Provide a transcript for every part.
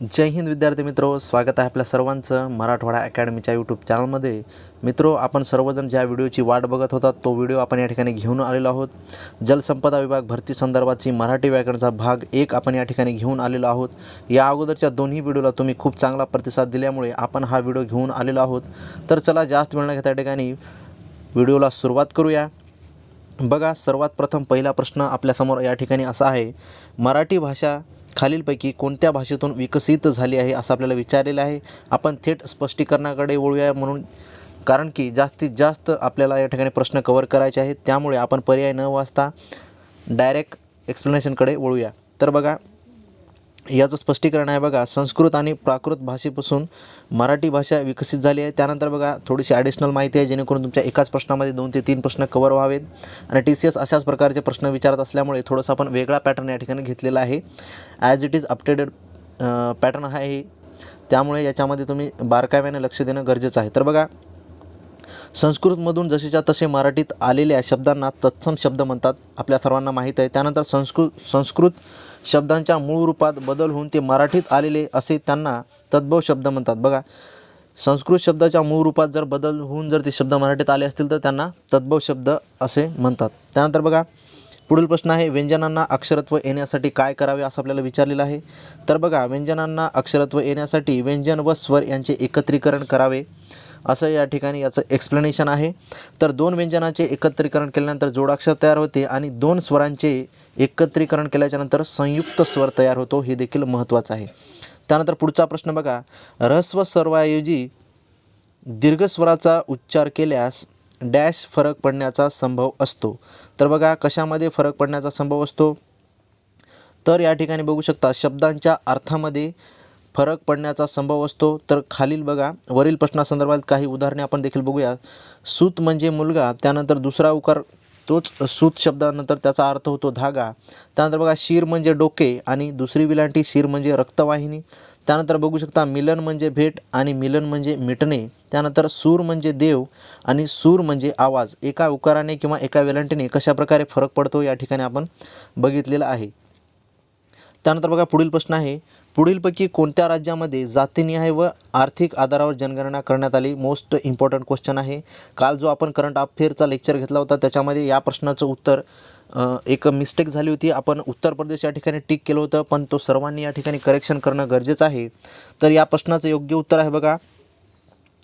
जय हिंद विद्यार्थी मित्रो स्वागत आहे आपल्या सर्वांचं मराठवाडा अकॅडमीच्या यूट्यूब चॅनलमध्ये मित्रो आपण सर्वजण ज्या व्हिडिओची वाट बघत होता तो व्हिडिओ आपण या ठिकाणी घेऊन आलेलो आहोत. जलसंपदा विभाग भरती संदर्भाची मराठी व्याकरणाचा भाग एक आपण या ठिकाणी घेऊन आलेलो आहोत. या अगोदरच्या दोन्ही व्हिडिओला तुम्ही खूप चांगला प्रतिसाद दिल्यामुळे आपण हा व्हिडिओ घेऊन आलेलो आहोत. तर चला जास्त वेळ न घेता ठिकाणी व्हिडिओला सुरुवात करूया. बघा सर्वात प्रथम पहिला प्रश्न आपल्यासमोर या ठिकाणी असा आहे मराठी भाषा खालीलपैकी कोणत्या भाषेतून विकसित झाली आहे असं आपल्याला विचारलेलं आहे. आपण थेट स्पष्टीकरणाकडे वळूया म्हणून. कारण की जास्तीत जास्त आपल्याला या ठिकाणी प्रश्न कवर करायचे आहेत. त्यामुळे आपण पर्याय न वाचता डायरेक्ट एक्सप्लेनेशनकडे वळूया. तर बघा याचं स्पष्टीकरण आहे बघा संस्कृत आणि प्राकृत भाषेपासून मराठी भाषा विकसित झाली आहे. त्यानंतर बघा थोडीशी ॲडिशनल माहिती आहे जेणेकरून तुमच्या एकाच प्रश्नामध्ये दोन ते तीन प्रश्न कवर व्हावेत. आणि टी सी एस अशाच प्रकारचे प्रश्न विचारत असल्यामुळे थोडंसं आपण वेगळा पॅटर्न या ठिकाणी घेतलेला आहे. As it is updated pattern आहे हे. त्यामुळे याच्यामध्ये तुम्ही बारकाव्याने लक्ष देणं गरजेचं आहे. तर बघा संस्कृतमधून जसेच्या तसे मराठीत आलेल्या शब्दांना तत्सम शब्द म्हणतात आपल्या सर्वांना माहीत आहे. त्यानंतर संस्कृत संस्कृत शब्दांच्या मूळ रूपात बदल होऊन ते मराठीत आलेले असे त्यांना तद्भव शब्द म्हणतात. बघा संस्कृत शब्दाच्या मूळ रूपात जर बदल होऊन जर ते शब्द मराठीत आले असतील तर त्यांना तद्भव शब्द असे म्हणतात. त्यानंतर बघा पुढील प्रश्न आहे व्यंजनांना अक्षरत्व येण्यासाठी काय करावे असं आपल्याला विचारलेलं आहे. तर बघा व्यंजनांना अक्षरत्व येण्यासाठी व्यंजन व स्वर यांचे एकत्रीकरण करावे. असं या ठिकाणी याचं एक्सप्लेनेशन आहे. तर दोन व्यंजनाचे एकत्रीकरण केल्यानंतर जोडाक्षर तयार होते आणि दोन स्वरांचे एकत्रीकरण केल्याच्यानंतर संयुक्त स्वर तयार होतो हे देखील महत्त्वाचं आहे. त्यानंतर पुढचा प्रश्न बघा. ऱ्हस्व सर्वाऐवजी दीर्घस्वराचा उच्चार केल्यास डॅश फरक पडण्याचा संभव असतो. तर बघा कशामध्ये फरक पडण्याचा संभव असतो? तर या ठिकाणी बघू शकता शब्दांच्या अर्थामध्ये फरक पडण्याचा संभव असतो. तर खालील बघा वरील प्रश्नासंदर्भात काही उदाहरणे आपण देखील बघूया. सूत म्हणजे मुलगा त्यानंतर दुसरा उकार तोच सूत शब्दानंतर त्याचा अर्थ होतो धागा. त्यानंतर बघा शीर म्हणजे डोके आणि दुसरी विलांटी शीर म्हणजे रक्तवाहिनी. त्यानंतर बघू शकता मिलन म्हणजे भेट आणि मिलन म्हणजे मिटणे. त्यानंतर सूर म्हणजे देव आणि सूर म्हणजे आवाज. एका उकाराने किंवा एका वेलांटीने कशाप्रकारे फरक पडतो या ठिकाणी आपण बघितलेलं आहे. त्यानंतर बघा पुढील प्रश्न आहे. पुढीलपैकी कोणत्या राज्यामध्ये जातीनिहाय व आर्थिक आधारावर जनगणना करण्यात आली? मोस्ट इम्पॉर्टंट क्वेश्चन आहे. काल जो आपण करंट अफेअरचा लेक्चर घेतला होता त्याच्यामध्ये या प्रश्नाचं उत्तर एक मिस्टेक झाली होती. आपण उत्तर प्रदेश या ठिकाणी टिक केलं होतं पण तो सर्वांनी या ठिकाणी करेक्शन करणं गरजेचं आहे. तर या प्रश्नाचं योग्य उत्तर आहे बघा.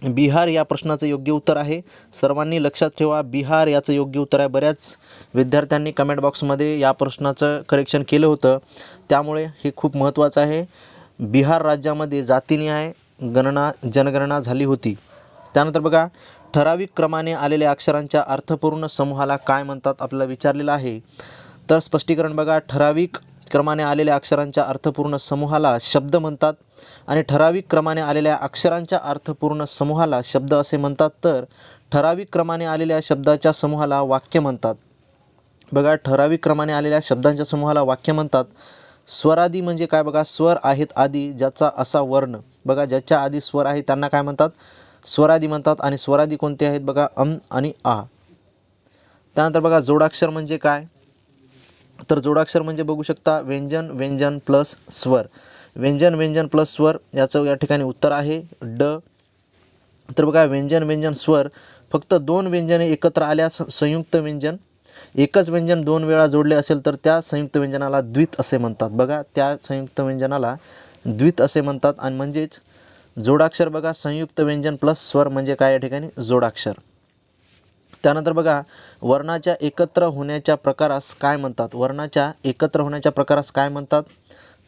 बिहार या प्रश्नाचं योग्य उत्तर आहे. सर्वांनी लक्षात ठेवा बिहार याचं योग्य उत्तर आहे. बऱ्याच विद्यार्थ्यांनी कमेंट बॉक्समध्ये या प्रश्नाचं करेक्शन केलं होतं. त्यामुळे हे खूप महत्त्वाचं आहे. बिहार राज्यामध्ये जातीनिहाय गणना जनगणना झाली होती. त्यानंतर बघा ठराविक क्रमाने आलेल्या अक्षरांच्या अर्थपूर्ण समूहाला काय म्हणतात आपल्याला विचारलेलं आहे. तर स्पष्टीकरण बघा ठराविक क्रमाने आलेल्या अक्षरांच्या अर्थपूर्ण समूहाला शब्द म्हणतात आणि ठराविक क्रमाने आलेल्या अक्षरांच्या अर्थपूर्ण समूहाला शब्द असे म्हणतात तर ठराविक क्रमाने आलेल्या शब्दाच्या समूहाला वाक्य म्हणतात. बघा ठराविक क्रमाने आलेल्या शब्दांच्या समूहाला वाक्य म्हणतात. स्वरादी म्हणजे काय बघा? स्वर आहेत आदी ज्याचा असा वर्ण. बघा ज्याच्या आधी स्वर आहे त्यांना काय म्हणतात? स्वरादी म्हणतात आणि स्वरादी कोणते आहेत बघा? अम आणि आ. त्यानंतर बघा जोडाक्षर म्हणजे काय? तर जोडाक्षर म्हणजे बघू शकता व्यंजन व्यंजन प्लस स्वर. व्यंजन व्यंजन प्लस स्वर याचं या ठिकाणी उत्तर आहे. ड. तर बघा व्यंजन व्यंजन स्वर फक्त दोन व्यंजने एकत्र आल्यास संयुक्त व्यंजन. एकच व्यंजन दोन वेळा जोडले असेल तर त्या संयुक्त व्यंजनाला द्वित असे म्हणतात. बघा त्या संयुक्त व्यंजनाला द्वित असे म्हणतात. आणि म्हणजेच जोडाक्षर बघा संयुक्त व्यंजन प्लस स्वर म्हणजे काय या ठिकाणी? जोडाक्षर. त्यानंतर बघा वर्णाच्या एकत्र होण्याच्या प्रकारास काय म्हणतात? वर्णाच्या एकत्र होण्याच्या प्रकारास काय म्हणतात?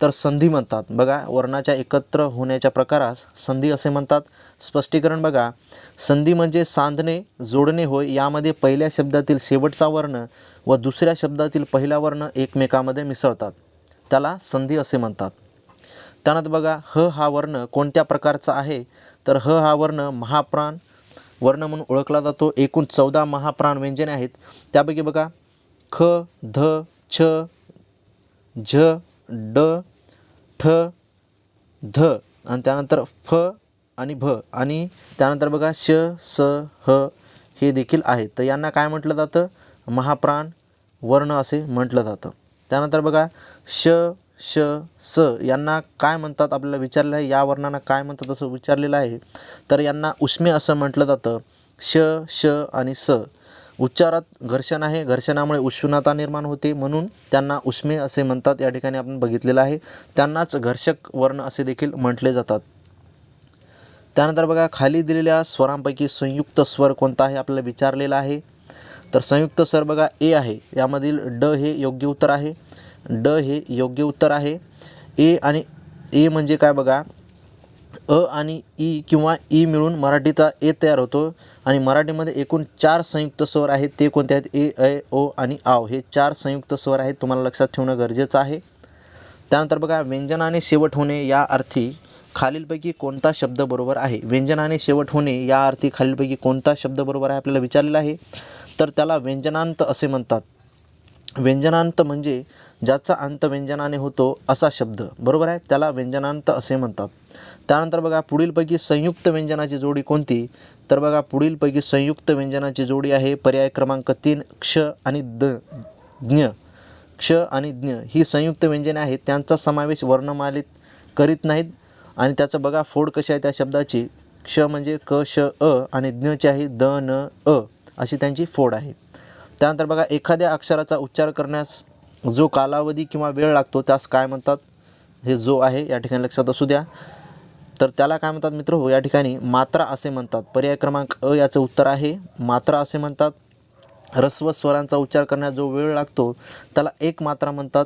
तर संधी म्हणतात. बघा वर्णाच्या एकत्र होण्याच्या प्रकारास संधी असे म्हणतात. स्पष्टीकरण बघा संधी म्हणजे सांधणे जोडणे होय यामध्ये पहिल्या शब्दातील शेवटचा वर्ण व दुसऱ्या शब्दातील पहिला वर्ण एकमेकामध्ये मिसळतात. त्याला संधी असे म्हणतात. त्यानंतर बघा ह हा वर्ण कोणत्या प्रकारचा आहे? तर ह हा वर्ण महाप्राण वर्ण म्हणून ओळखला जातो. एकूण चौदा महाप्राण व्यंजने आहेत. त्यापैकी बघा ख ध छ झ ड ठ ध आणि त्यानंतर फ आणि भ आणि त्यानंतर बघा श स ह हे देखील आहेत. तर यांना काय म्हटलं जातं? महाप्राण वर्ण असे म्हटलं जातं. त्यानंतर बघा श श स यांना काय म्हणतात आपल्याला विचारलं आहे या वर्णांना काय म्हणतात असं विचारलेलं आहे. तर यांना उष्मे असं म्हटलं जातं. श श आणि स. उच्चारात घर्षण आहे. घर्षणामुळे उष्णता निर्माण होते. म्हणून त्यांना उष्मे असे म्हणतात. या ठिकाणी आपण बघितलेलं आहे. त्यांनाच घर्षक वर्ण असे देखील म्हटले जातात. त्यानंतर बघा खाली दिलेल्या स्वरांपैकी संयुक्त स्वर कोणता आहे आपल्याला विचारलेला आहे? तर संयुक्त स्वर बघा ए आहे. यामधील ड हे योग्य उत्तर आहे. ड हे योग्य उत्तर आहे. ए आणि ए म्हणजे काय बघा? अ आणि ई किंवा ई मिळून मराठीचा ए तयार होतो आणि मराठीमध्ये एकूण चार संयुक्त स्वर आहेत. ते कोणते आहेत? ए ऐ ओ आणि आव. हे चार संयुक्त स्वर आहेत. तुम्हाला लक्षात ठेवणं गरजेचं आहे. त्यानंतर बघा व्यंजनाने शेवट होणे या अर्थी खालीलपैकी कोणता शब्द बरोबर आहे? व्यंजनाने शेवट होणे या अर्थी खालीलपैकी कोणता शब्द बरोबर आहे आपल्याला विचारलेला आहे? तर त्याला व्यंजनांत असे म्हणतात. व्यंजनांत म्हणजे ज्याचा अंत व्यंजनाने होतो असा शब्द. बरोबर आहे? त्याला व्यंजनांत असे म्हणतात. त्यानंतर बघा पुढीलपैकी संयुक्त व्यंजनाची जोडी कोणती? तर बघा पुढीलपैकी संयुक्त व्यंजनाची जोडी आहे पर्याय क्रमांक तीन क्ष आणि द ज्ञ. क्ष आणि ज्ञ ही संयुक्त व्यंजने आहेत. त्यांचा समावेश वर्णमालेत करीत नाहीत. आणि त्याचं बघा फोड कशी आहे त्या शब्दाची? क्ष म्हणजे क श अ आणि ज्ञची आहे द न अ अशी त्यांची फोड आहे. त्यानंतर बघा एखाद्या अक्षराचा उच्चार करण्यास जो कालावधी किंवा वेळ लागतो त्यास काय म्हणतात? हे जो आहे या ठिकाणी लक्षात असू द्या. तर त्याला काय म्हणतात मित्र? हो या ठिकाणी मात्रा असे म्हणतात. पर्याय क्रमांक अ याचं उत्तर आहे. मात्रा असे म्हणतात. ह्रस्व स्वरांचा उच्चार करण्यास जो वेळ लागतो त्याला एक मात्रा म्हणतात.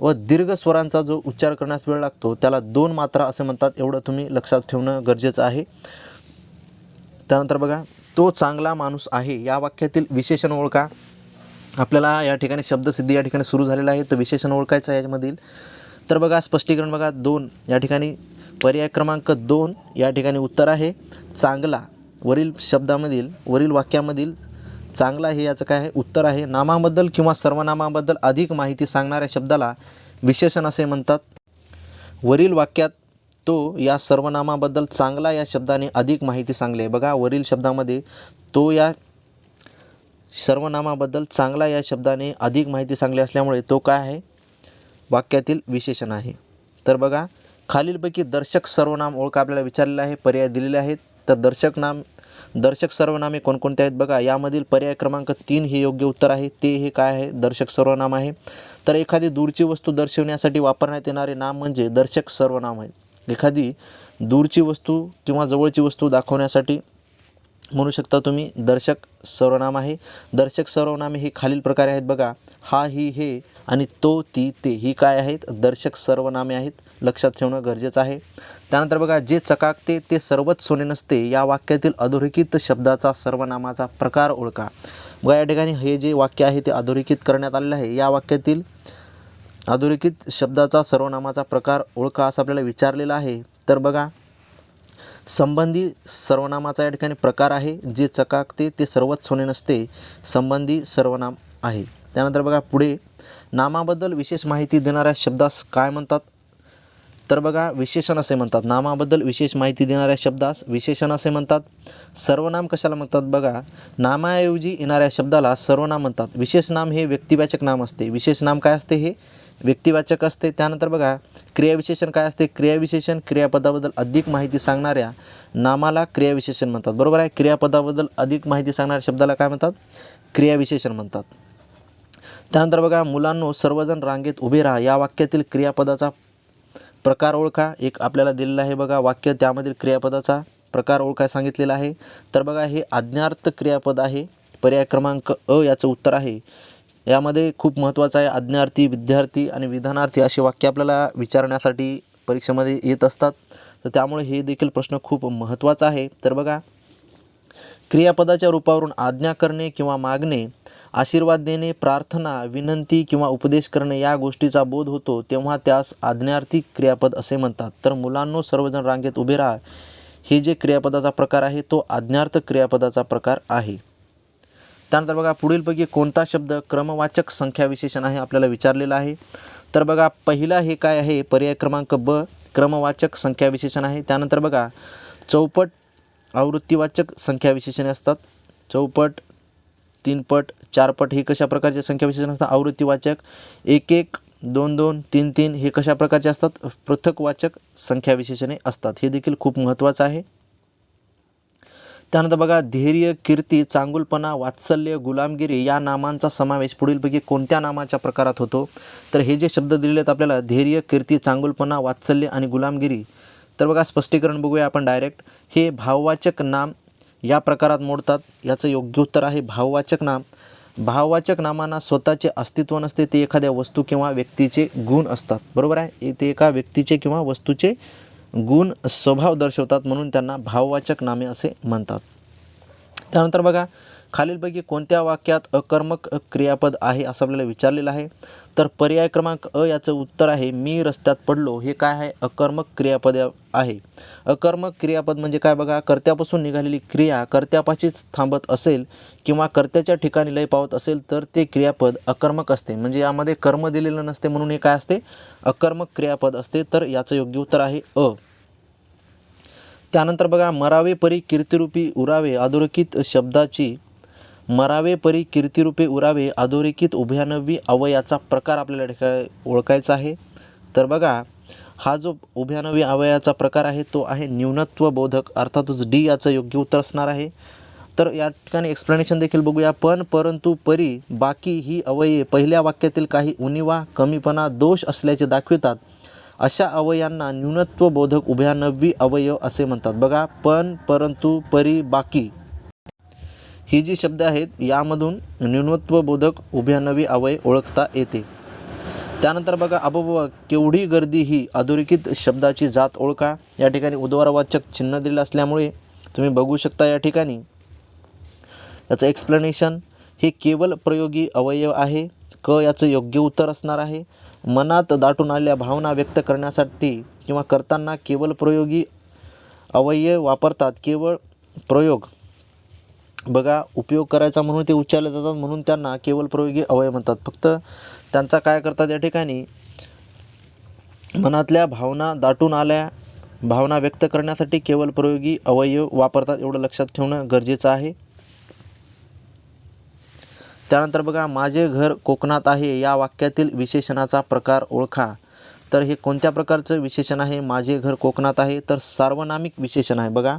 व दीर्घ स्वरांचा जो उच्चार करण्यास वेळ लागतो त्याला दोन मात्रा असे म्हणतात. एवढं तुम्ही लक्षात ठेवणं गरजेचं आहे. त्यानंतर बघा तो चांगला माणूस आहे. या वाक्यातील विशेषण ओळखा. आपल्याला या ठिकाणी शब्दसिद्धी या ठिकाणी सुरू झालेला आहे. तर विशेषण ओळखायचं आहे याच्यामधील. तर बघा स्पष्टीकरण बघा दोन. या ठिकाणी पर्याय क्रमांक दोन या ठिकाणी उत्तर आहे. चांगला वरील शब्दामधील वरील वाक्यामधील चांगला हे याचं काय आहे? उत्तर आहे. नामाबद्दल किंवा सर्वनामाबद्दल अधिक माहिती सांगणाऱ्या शब्दाला विशेषण असे म्हणतात. वरील वाक्यात तो या सर्वनामाबद्दल चांगला या शब्दाने अधिक माहिती सांगली. आहे बघा वरील शब्दामध्ये तो या सर्वनामाबद्दल चांगला या शब्दाने अधिक माहिती सांगली असल्यामुळे तो काय आहे? वाक्यातील विशेषण आहे. तर बघा खालीलपैकी दर्शक सर्वनाम ओळख आपल्याला विचारलेला आहे पर्याय दिलेले आहेत. तर दर्शक नाम दर्शक सर्वनामे कोणकोणते आहेत बघा. यामधील पर्याय क्रमांक तीन हे योग्य उत्तर आहे. ते हे काय आहे? दर्शक सर्वनाम आहे. तर एखादी दूरची वस्तू दर्शवण्यासाठी वापरण्यात येणारे नाम म्हणजे दर्शक सर्वनाम आहे. एखादी दूरची वस्तू किंवा जवळची वस्तू दाखवण्यासाठी म्हणू शकता तुम्ही दर्शक सर्वनाम आहे. दर्शक सर्वनामे हे खालील प्रकारे आहेत बघा. हा ही हे आणि तो ती ते ही काय आहेत? दर्शक सर्वनामे आहेत. लक्षात ठेवणं गरजेचं आहे. त्यानंतर बघा जे चकाकते ते सर्वच सोने नसते. या वाक्यातील अधोरेखित शब्दाचा सर्वनामाचा प्रकार ओळखा. बघा या ठिकाणी हे जे वाक्य आहे ते अधोरेखित करण्यात आलेलं आहे. या वाक्यातील अधोरेखित शब्दाचा सर्वनामाचा प्रकार ओळखा असं आपल्याला विचारलेला आहे. तर बघा संबंधी सर्वनामाचा या ठिकाणी प्रकार आहे. जे चकाकते ते सर्वच सोने नसते. संबंधी सर्वनाम आहे. त्यानंतर बघा पुढे नामाबद्दल विशेष माहिती देणाऱ्या शब्दास काय म्हणतात? तर बघा विशेषण असे म्हणतात. नामाबद्दल विशेष माहिती देणाऱ्या शब्दास विशेषण असे म्हणतात. सर्वनाम कशाला म्हणतात? बघा नामाऐवजी येणाऱ्या शब्दाला सर्वनाम म्हणतात. विशेष नाम हे व्यक्तिवाचक नाम असते. विशेष नाम काय असते हे? व्यक्तिवाचक असते. त्यानंतर बघा क्रियाविशेषण काय असते? क्रियाविशेषण क्रियापदाबद्दल अधिक माहिती सांगणाऱ्या नामाला क्रियाविशेषण म्हणतात. बरोबर आहे? क्रियापदाबद्दल अधिक माहिती सांगणाऱ्या शब्दाला काय म्हणतात? क्रियाविशेषण म्हणतात. त्यानंतर बघा मुलांनो सर्वजण रांगेत उभे राहा. या वाक्यातील क्रियापदाचा प्रकार ओळखा. एक आपल्याला दिलेला आहे बघा वाक्य. त्यामधील क्रियापदाचा प्रकार ओळखाय सांगितलेला आहे. तर बघा हे आज्ञार्थ क्रियापद आहे. पर्याय क्रमांक अ याचं उत्तर आहे. यामध्ये खूप महत्त्वाचं आहे आज्ञार्थी विद्यार्थी आणि विधानार्थी अशी वाक्य आपल्याला विचारण्यासाठी परीक्षेमध्ये येत असतात. तर त्यामुळे हे देखील प्रश्न खूप महत्त्वाचा आहे. तर बघा क्रियापदाच्या रूपावरून आज्ञा करणे किंवा मागणे आशीर्वाद देणे प्रार्थना विनंती किंवा उपदेश करणे या गोष्टीचा बोध होतो तेव्हा त्यास आज्ञार्थी क्रियापद असे म्हणतात. तर मुलांनो सर्वजण रांगेत उभे राहा. हे जे क्रियापदाचा प्रकार आहे तो आज्ञार्थ क्रियापदाचा प्रकार आहे. त्यानंतर बघा पुढीलपैकी कोणता शब्द क्रमवाचक संख्या विशेषण आहे आपल्याला विचारलेला आहे. तर बघा पहिला हे काय आहे? पर्याय क्रमांक ब क्रमवाचक संख्या विशेषण आहे. त्यानंतर बघा चौपट आवृत्तीवाचक संख्या विशेषणे असतात. चौपट तीनपट चारपट हे कशा प्रकारचे संख्या विशेषण असतात? आवृत्तीवाचक. एक एक दोन दोन तीन तीन हे कशा प्रकारचे असतात? पृथकवाचक संख्या विशेषणे असतात. हे देखील खूप महत्त्वाचं आहे. त्यानंतर बघा धैर्य कीर्ती चांगुलपणा वात्सल्य गुलामगिरी या नामांचा समावेश पुढीलपैकी कोणत्या नामाच्या प्रकारात होतो? तर हे जे शब्द दिलेले आहेत आपल्याला धैर्य कीर्ती चांगुलपणा वात्सल्य आणि गुलामगिरी तर बघा स्पष्टीकरण बघूया आपण डायरेक्ट हे भाववाचक नाम या प्रकारात मोडतात. याचं योग्य उत्तर आहे भाववाचक नाम. भाववाचक नामांना स्वतःचे अस्तित्व नसते ते एखाद्या वस्तू किंवा व्यक्तीचे गुण असतात. बरोबर आहे? ते एका व्यक्तीचे किंवा वस्तूचे गुण स्वभाव दर्शवतात म्हणून त्यांना भाववाचक नामे असे म्हणतात. त्यानंतर बघा खालीलपैकी कोणत्या वाक्यात अकर्मक क्रियापद आहे असं आपल्याला विचारलेलं आहे? तर पर्याय क्रमांक अ याचं उत्तर आहे मी रस्त्यात पडलो. हे काय आहे? अकर्मक क्रियापद आहे. अकर्मक क्रियापद म्हणजे काय बघा? कर्त्यापासून निघालेली क्रिया कर्त्यापाशीच थांबत असेल किंवा कर्त्याच्या ठिकाणी लय पावत असेल तर ते क्रियापद अकर्मक असते. म्हणजे यामध्ये कर्म दिलेलं नसते म्हणून हे काय असते? अकर्मक क्रियापद असते तर याचं योग्य उत्तर आहे अ. त्यानंतर बघा मरावे परी कीर्तिरूपी उरावे अधोरेखित शब्दाची मरावे परी कीर्तिरूपे उरावे अधोरेखित उभयानवी अवयाचा प्रकार आपल्याला ठिका ओळखायचा आहे. तर बघा हा जो उभ्यानवी अवयाचा प्रकार आहे तो आहे न्यूनत्व बोधक. अर्थातच डी याचं योग्य उत्तर असणार आहे. तर या ठिकाणी एक्सप्लेनेशन देखील बघूया पण परंतु परी बाकी ही अवयवे पहिल्या वाक्यातील काही उणिवा कमीपणा दोष असल्याचे दाखवितात. अशा अवयांना न्यूनत्व बोधक उभ्यानवी अवयव असे म्हणतात. बघा पण परंतु परी बाकी. ही जी शब्द आहेत यामधून न्यूनत्वबोधक उभ्यानवी अवय ओळखता येते. त्यानंतर बघा अबोबा केवढी गर्दी ही अधोरेखित शब्दाची जात ओळखा. या ठिकाणी उद्वारवाचक चिन्ह दिलं असल्यामुळे तुम्ही बघू शकता या ठिकाणी. याचं एक्सप्लेनेशन हे केवळ प्रयोगी अवयव आहे. क याचं योग्य उत्तर असणार आहे. मनात दाटून आलेल्या भावना व्यक्त करण्यासाठी किंवा करताना केवळ प्रयोगी अवयव वापरतात केवळ प्रयोग. बघा उपयोग करायचा म्हणून ते उच्चारले जातात म्हणून त्यांना केवळ प्रयोगी अवयव म्हणतात. फक्त त्यांचा काय करतात या ठिकाणी? मनातल्या भावना दाटून आल्या. भावना व्यक्त करण्यासाठी केवळ प्रयोगी अवयव वापरतात एवढं लक्षात ठेवणं गरजेचं आहे. त्यानंतर बघा माझे घर कोकणात आहे या वाक्यातील विशेषणाचा प्रकार ओळखा. तर हे कोणत्या प्रकारचं विशेषण आहे? माझे घर कोकणात आहे तर सार्वनामिक विशेषण आहे. बघा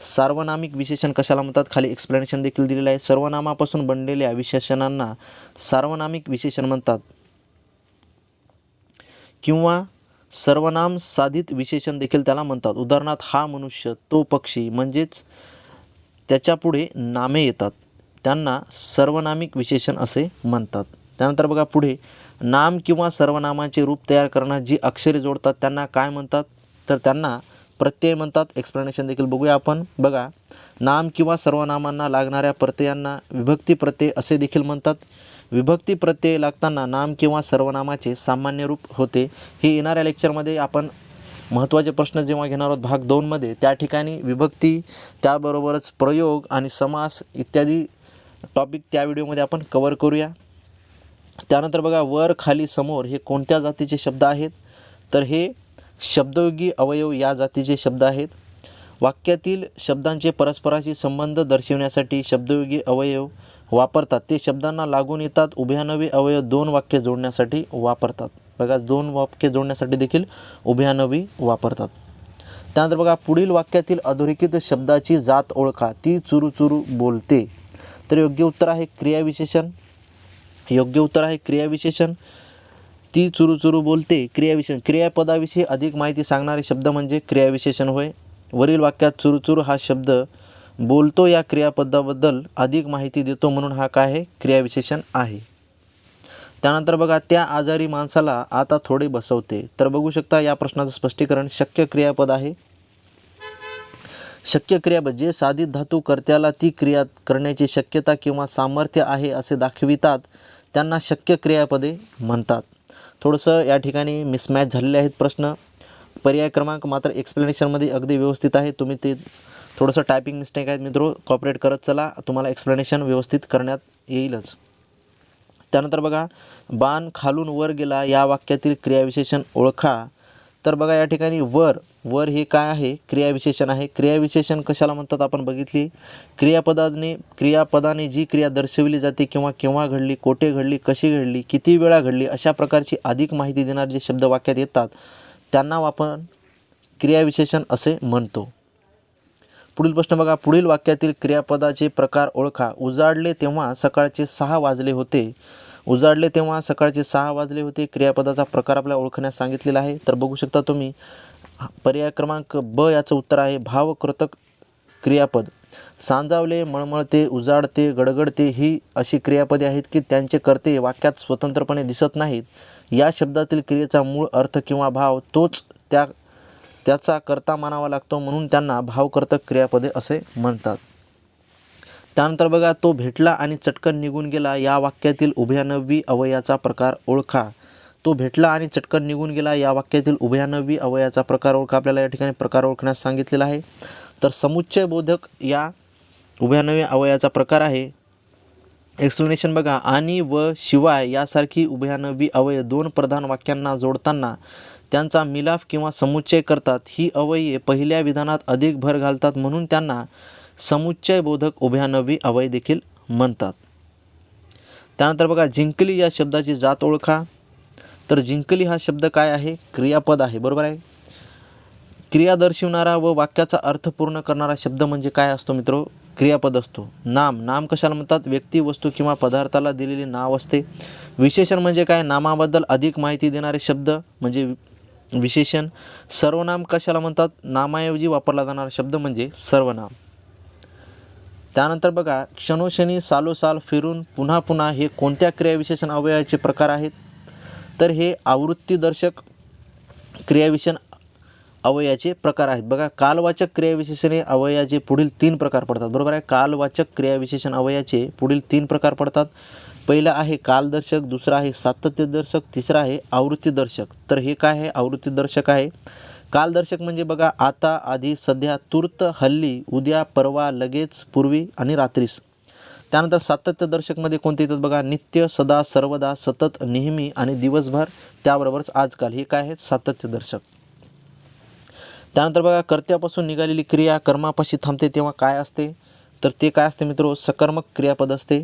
सार्वनामिक विशेषण कशाला म्हणतात? खाली एक्सप्लेनेशन देखील दिलेलं आहे. सर्वनामापासून बनलेल्या विशेषणांना सार्वनामिक विशेषण म्हणतात. किंवा सर्वनाम साधित विशेषण देखील त्याला म्हणतात. उदाहरणार्थ हा मनुष्य तो पक्षी म्हणजेच त्याच्यापुढे नामे येतात. त्यांना सर्वनामिक विशेषण असे म्हणतात. त्यानंतर बघा पुढे नाम किंवा सर्वनामाचे रूप तयार करण्यात जी अक्षरे जोडतात त्यांना काय म्हणतात? तर त्यांना प्रत्यय म्हणतात. एक्सप्लेनेशन देखील बघूया आपण. बघा नाम किंवा सर्वनामांना लागणाऱ्या प्रत्ययांना विभक्ती प्रत्यय असे देखील म्हणतात. विभक्ती प्रत्यय लागताना नाम किंवा सर्वनामाचे सामान्य रूप होते. हे येणाऱ्या लेक्चरमध्ये आपण महत्त्वाचे प्रश्न जेव्हा घेणार आहोत भाग दोनमध्ये त्या ठिकाणी विभक्ती त्याबरोबरच प्रयोग आणि समास इत्यादी टॉपिक त्या व्हिडिओमध्ये आपण कवर करूया. त्यानंतर बघा वर खाली समोर हे कोणत्या जातीचे शब्द आहेत? तर हे शब्दयोगी अवयव या जातीचे शब्द आहेत. वाक्यातील शब्दांचे परस्पराशी संबंध दर्शवण्यासाठी शब्दयोगी अवयव वापरतात. ते शब्दांना लागून येतात. उभयानवी अवयव दोन वाक्य जोडण्यासाठी वापरतात. बघा दोन वाक्य जोडण्यासाठी देखील उभयानवी वापरतात. त्यानंतर बघा पुढील वाक्यातील अधोरेखित शब्दाची जात ओळखा. ती चुरू चुरू बोलते. तर योग्य उत्तर आहे क्रियाविशेषण. योग्य उत्तर आहे क्रियाविशेषण. ती चुरूचुरू बोलते क्रियाविशेषण क्रियापदाविषयी अधिक माहिती सांगणारे शब्द म्हणजे क्रियाविशेषण होय. वरील वाक्यात चुरू चुरू हा शब्द बोलतो या क्रियापदाबद्दल अधिक माहिती देतो म्हणून हा काय आहे? क्रियाविशेषण आहे. त्यानंतर बघा त्या आजारी माणसाला आता थोडे बसवते. तर बघू शकता या प्रश्नाचं स्पष्टीकरण शक्य क्रियापद आहे. शक्य क्रियापद जे साधित धातू कर्त्याला ती क्रिया करण्याची शक्यता किंवा सामर्थ्य आहे असे दाखवितात त्यांना शक्य क्रियापदे म्हणतात. थोडंसं या ठिकाणी मिसमॅच झालेले आहेत प्रश्न. पर्याय क्रमांक मात्र एक्सप्लेनेशनमध्ये अगदी व्यवस्थित आहे. तुम्ही ते थोडंसं टायपिंग मिस्टेक आहेत मित्र. कॉपरेट करत चला. तुम्हाला एक्सप्लेनेशन व्यवस्थित करण्यात येईलच. त्यानंतर बघा बाण खालून वर गेला. या वाक्यातील क्रियाविशेषण ओळखा. तर बघा या ठिकाणी वर वर हे काय आहे? क्रियाविशेषण आहे. क्रियाविशेषण कशाला म्हणतात आपण बघितली? क्रियापदाने क्रियापदाने जी क्रिया दर्शविली जाते किंवा केव्हा घडली कोठे घडली कशी घडली किती वेळा घडली अशा प्रकारची अधिक माहिती देणारे जे शब्द वाक्यात येतात त्यांना आपण क्रियाविशेषण असे म्हणतो. पुढील प्रश्न बघा पुढील वाक्यातील क्रियापदाचे प्रकार ओळखा. उजाडले तेव्हा सकाळचे सहा वाजले होते. उजाडले तेव्हा सकाळचे सहा वाजले होते. क्रियापदाचा प्रकार आपल्याला ओळखण्यास सांगितलेला आहे. तर बघू शकता तुम्ही पर्याय क्रमांक ब याचं उत्तर आहे भावकृतक क्रियापद. सांजावले मळमळते उजाडते गडगडते ही अशी क्रियापदे आहेत की त्यांचे कर्ते वाक्यात स्वतंत्रपणे दिसत नाहीत. या शब्दातील क्रियेचा मूळ अर्थ किंवा भाव तोच त्या त्याचा कर्ता मानावा लागतो म्हणून त्यांना भावकर्तक क्रियापदे असे म्हणतात. त्यानंतर बघा तो भेटला आणि चटकन निघून गेला. या वाक्यातील उभयानवी अवयाचा प्रकार ओळखा. तो भेटला आणि चटकन निघून गेला. या वाक्यातील उभयानवी अवयाचा प्रकार ओळखा. आपल्याला या ठिकाणी प्रकार ओळखण्यास सांगितलेला आहे. तर समुच्चय बोधक या उभयानवी अवयाचा प्रकार आहे. एक्सप्लेनेशन बघा. आणि व शिवाय यासारखी उभयानवी अवयव दोन प्रधान वाक्यांना जोडताना त्यांचा मिलाफ किंवा समुच्चय करतात. ही अवयवे पहिल्या विधानात अधिक भर घालतात म्हणून त्यांना समुच्चय बोधक उभयानवी अवय देखील म्हणतात. त्यानंतर बघा जिंकली या शब्दाची जात ओळखा. तर जिंकली हा शब्द काय आहे? क्रियापद आहे बरोबर आहे? क्रिया दर्शवणारा व वाक्याचा अर्थ पूर्ण करणारा शब्द म्हणजे काय असतो मित्र? क्रियापद असतो. नाम. नाम कशाला म्हणतात? व्यक्ती वस्तू किंवा पदार्थाला दिलेले नाव असते. विशेषण म्हणजे काय? नामाबद्दल अधिक माहिती देणारे शब्द म्हणजे वि- विशेषण. सर्वनाम कशाला म्हणतात? नामाऐवजी वापरला जाणारा शब्द म्हणजे सर्वनाम. त्यानंतर बघा क्षणोक्षणी सालोसाल फिरून पुन्हा पुन्हा हे कोणत्या क्रियाविशेषण अवयवाचे प्रकार आहेत? तर हे आवृत्तीदर्शक क्रियाविशेषण अवयाचे प्रकार आहेत. बघा कालवाचक क्रियाविशेषणे अवयाचे पुढील तीन प्रकार पडतात. बरोबर आहे? कालवाचक क्रियाविशेषण अवयाचे पुढील तीन प्रकार पडतात. पहिलं आहे कालदर्शक दुसरा आहे सातत्यदर्शक तिसरा आहे आवृत्तीदर्शक. तर हे काय आहे? आवृत्तीदर्शक आहे. कालदर्शक म्हणजे बघा आता आधी सध्या तूर्त हल्ली उद्या परवा लगेच पूर्वी आणि रात्रीस. त्यानंतर सातत्यदर्शकमध्ये कोणते येतात बघा? नित्य सदा सर्वदा सतत नेहमी आणि दिवसभर त्याबरोबरच आजकाल. हे काय आहेत? सातत्यदर्शक त्यानंतर बघा कर्त्यापासून निघालेली क्रिया कर्मापाशी थांबते तेव्हा काय असते? तर ते काय असते मित्र? सकर्मक क्रियापद असते.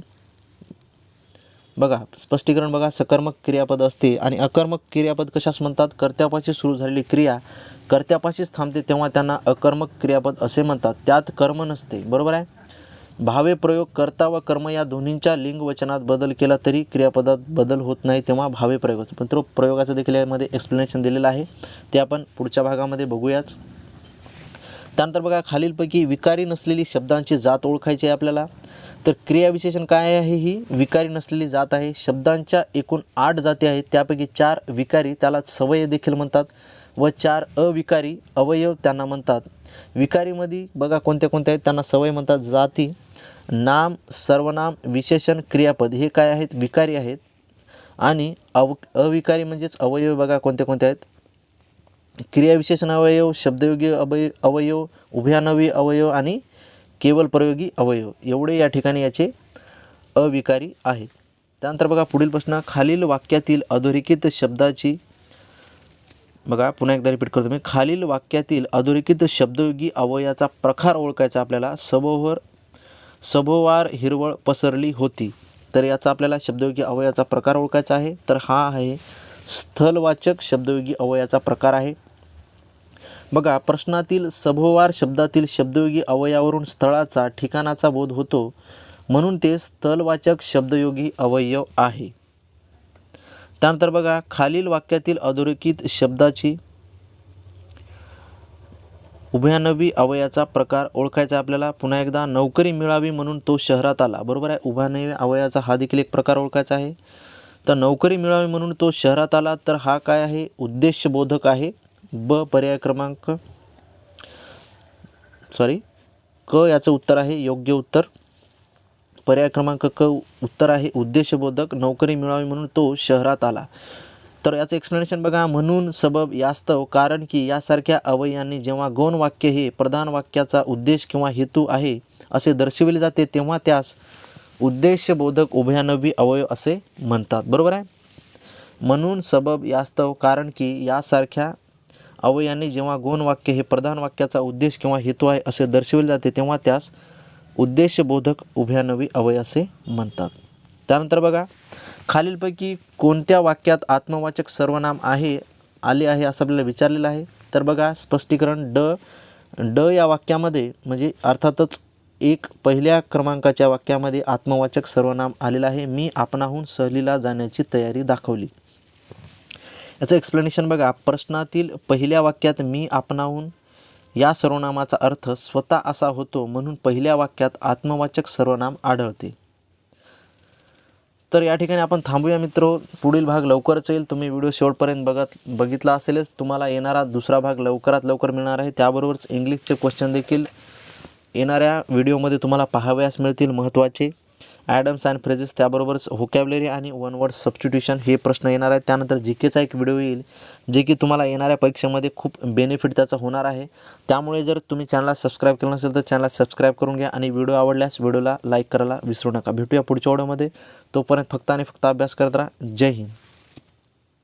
बघा स्पष्टीकरण बघा सकर्मक क्रियापद असते आणि अकर्मक क्रियापद कशास म्हणतात? कर्त्यापाशी सुरू झालेली क्रिया कर्त्यापाशीच थांबते तेव्हा त्यांना अकर्मक क्रियापद असे म्हणतात. त्यात कर्म नसते बरोबर आहे? भावे प्रयोग कर्ता व कर्म या दोन्हींच्या लिंग वचनात बदल केला तरी क्रियापदात बदल होत नाही तेव्हा भावे प्रयोग. होतो पण तो प्रयोगाचं देखील यामध्ये एक्सप्लेनेशन दिलेलं आहे. ते आपण पुढच्या भागामध्ये बघूयाच. त्यानंतर बघा खालीलपैकी विकारी नसलेली शब्दांची जात ओळखायची आहे आपल्याला. तर क्रियाविशेषण काय आहे ही? विकारी नसलेली जात आहे. शब्दांच्या एकूण आठ जाती आहेत. त्यापैकी चार विकारी त्याला सवय देखील म्हणतात व चार अविकारी अवयव त्यांना म्हणतात. विकारीमध्ये बघा कोणत्या कोणत्या आहेत त्यांना सवय म्हणतात जाती नाम सर्वनाम विशेषण क्रियापद हे काय आहेत? विकारी आहेत. आणि अव अविकारी म्हणजेच अवयव बघा कोणते कोणते आहेत? क्रियाविशेषण अवयव शब्दयोगी अवय अवयव उभयानवी अवयव आणि केवल प्रयोगी अवयव एवढे या ठिकाणी याचे अविकारी आहेत. त्यानंतर बघा पुढील प्रश्न खालील वाक्यातील अधोरेखित शब्दाची बघा पुन्हा एकदा रिपीट करतो मी. खालील वाक्यातील अधोरेखित शब्दयोगी अवयाचा प्रकार ओळखायचा आपल्याला. सभोवर सभोवार हिरवळ पसरली होती. तर याचा आपल्याला शब्दयोगी अवयाचा प्रकार ओळखायचा आहे. तर हा आहे स्थलवाचक शब्दयोगी अवयाचा प्रकार आहे. बघा प्रश्नातील सभोवार शब्दातील शब्दयोगी अवयावरून स्थळाचा ठिकाणाचा बोध होतो म्हणून ते स्थलवाचक शब्दयोगी अवयव आहे. त्यानंतर बघा खालील वाक्यातील अधोरेखित शब्दाची उभयानवी अवयाचा प्रकार ओळखायचा आपल्याला. पुन्हा एकदा नोकरी मिळावी म्हणून तो शहरात आला. बरोबर आहे? उभयानवी अवयाचा हा देखील एक प्रकार ओळखायचा आहे. तर नोकरी मिळावी म्हणून तो शहरात आला तर हा काय आहे? उद्देशबोधक आहे. ब पर्याय क्रमांक सॉरी क याचं उत्तर आहे योग्य उत्तर. पर्याय क्रमांक क उत्तर आहे उद्देशबोधक नोकरी मिळावी म्हणून तो शहरात आला. तर याचं एक्सप्लेनेशन बघा म्हणून सबब यास्तव कारण की यासारख्या अवयांनी जेव्हा गौण वाक्य हे प्रधान वाक्याचा उद्देश किंवा हेतू आहे असे दर्शविले जाते तेव्हा त्यास उद्देशबोधक उभयानवी अवयव असे म्हणतात. बरोबर आहे? म्हणून सबब यास्तव कारण की यासारख्या अवयांनी जेव्हा गुण वाक्य हे प्रधान वाक्याचा उद्देश किंवा हेतू आहे असे दर्शविले जाते तेव्हा त्यास उद्देशबोधक उभयानवी अवय असे म्हणतात. त्यानंतर बघा खालीलपैकी कोणत्या वाक्यात आत्मवाचक सर्वनाम आहे आले आहे असं आपल्याला विचारलेलं आहे? तर बघा स्पष्टीकरण ड ड या वाक्यामध्ये म्हणजे अर्थातच एक पहिल्या क्रमांकाच्या वाक्यामध्ये आत्मवाचक सर्वनाम आलेलं आहे. मी आपणाहून सहलीला जाण्याची तयारी दाखवली. याचं एक्सप्लेनेशन बघा. प्रश्नातील पहिल्या वाक्यात मी आपणाहून या सर्वनामाचा अर्थ स्वतः असा होतो म्हणून पहिल्या वाक्यात आत्मवाचक सर्वनाम आढळते. तर या ठिकाणी आपण थांबूया मित्र. पुढील भाग लवकरच येईल. तुम्ही व्हिडिओ शेवटपर्यंत बघत बघितला असेलच तुम्हाला येणारा दुसरा भाग लवकरात लवकर मिळणार आहे. त्याबरोबरच इंग्लिशचे क्वेश्चन देखील येणाऱ्या व्हिडिओमध्ये तुम्हाला पाहावयास मिळतील महत्त्वाचे. ॲडम्स अँड फ्रेजेस त्याबरोबरच व्होकॅबलरी आणि वन वर्ड सबस्टिट्यूशन हे प्रश्न येणार आहेत. त्यानंतर जी केचा एक व्हिडिओ येईल जे की तुम्हाला येणाऱ्या परीक्षेमध्ये खूप बेनिफिट त्याचा होणार आहे. त्यामुळे जर तुम्ही चॅनलला सबस्क्राईब केलं नसेल तर चॅनलला सबस्क्राईब करून घ्या आणि व्हिडिओ आवडल्यास व्हिडिओला लाईक करायला विसरू नका. भेटूया पुढच्या व्हिडिओमध्ये. तोपर्यंत फक्त आणि फक्त अभ्यास करत राहा. जय हिंद.